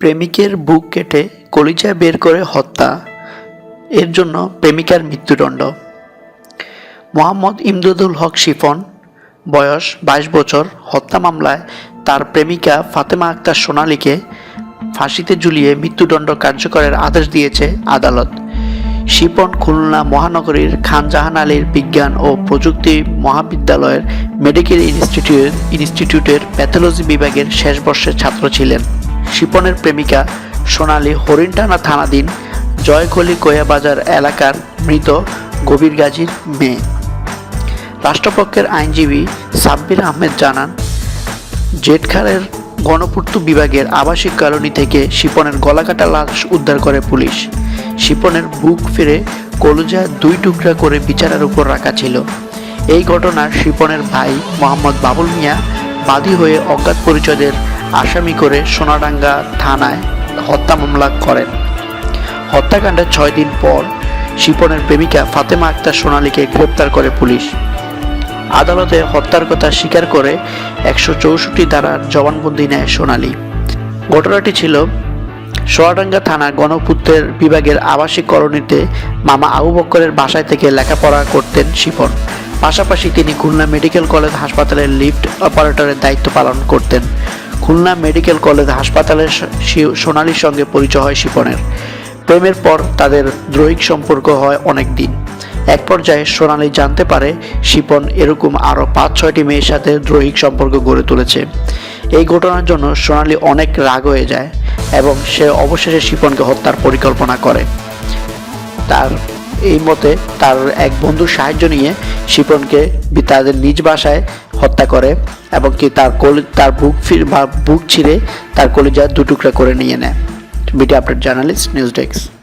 প্রেমিকের বুক কেটে কলিজা বের করে হত্যা। এর জন্য প্রেমিকার মৃত্যুদণ্ড। মোহাম্মদ ইমদাদুল হক শিফন, বয়স বাইশ বছর, হত্যা মামলায় তার প্রেমিকা ফাতেমা আক্তার সোনালীকে ফাঁসিতে ঝুলিয়ে মৃত্যুদণ্ড কার্যকরের আদেশ দিয়েছে আদালত। শিপন খুলনা মহানগরীর খান জাহান আলীর বিজ্ঞান ও প্রযুক্তি মহাবিদ্যালয়ের মেডিকেল ইনস্টিটিউট ইনস্টিটিউটের প্যাথোলজি বিভাগের শেষ বর্ষের ছাত্র ছিলেন। শিপনের প্রেমিকা সোনালী হরিণটানা থানাধীন জয়কলি কোয়াবাজার এলাকার মৃত গভীর গাজীর মেয়ে। রাষ্ট্রপক্ষের আইনজীবী সাব্বির আহমেদ জানান, জেটখালের গণপূর্ত বিভাগের আবাসিক কলোনি থেকে শিপনের গলাকাটা লাশ উদ্ধার করে পুলিশ। শিপনের বুক ফিরে কলুজা দুই টুকরা করে বিচারের উপর রাখা ছিল। এই ঘটনার শিপনের ভাই মোহাম্মদ বাবুল মিয়া বাদী হয়ে অজ্ঞাত পরিচয়দের আসামি করে সোনাডাঙ্গা থানায় হত্যা মামলা করেন। হত্যাকাণ্ডের ছয় দিন পর শিপনের প্রেমিকা ফাতেমা আক্তার সোনালীকে গ্রেপ্তার করে পুলিশ। আদালতে হত্যার কথা স্বীকার করে একশো চৌষট্টি ধারার জবানবন্দি নেয় সোনালী। ঘটনাটি ছিল সোয়াডাঙ্গা থানা গণপুত্রের বিভাগের আবাসিক কলোনিতে মামা আবু বক্করের বাসায় থেকে লেখাপড়া করতেন শিপন। পাশাপাশি তিনি খুলনা মেডিকেল কলেজ হাসপাতালের লিফট অপারেটরের দায়িত্ব পালন করতেন। খুলনা মেডিকেল কলেজ হাসপাতালের সোনালির সঙ্গে পরিচয় হয় শিপনের। প্রেমের পর তাদের দ্রৈহিক সম্পর্ক হয় অনেক দিন এক পর্যায়ে সোনালি জানতে পারে শিপন এরকম আরও পাঁচ ছয়টি মেয়ের সাথে দ্রৈহিক সম্পর্ক গড়ে তুলেছে। এই ঘটনার জন্য সোনালি অনেক রাগ হয়ে যায় এবং সে অবশেষে শিপনকে হত্যার পরিকল্পনা করে। তার এই মতে তার এক বন্ধুর সাহায্য নিয়ে শিপনকে তাদের নিজ বাসায় হত্যা করে এবং কি তার কলি তার বুক ফির বা বুক ছিঁড়ে তার কলিজা দুটুকরা করে নিয়ে নেয়। Media update journalist, news desk.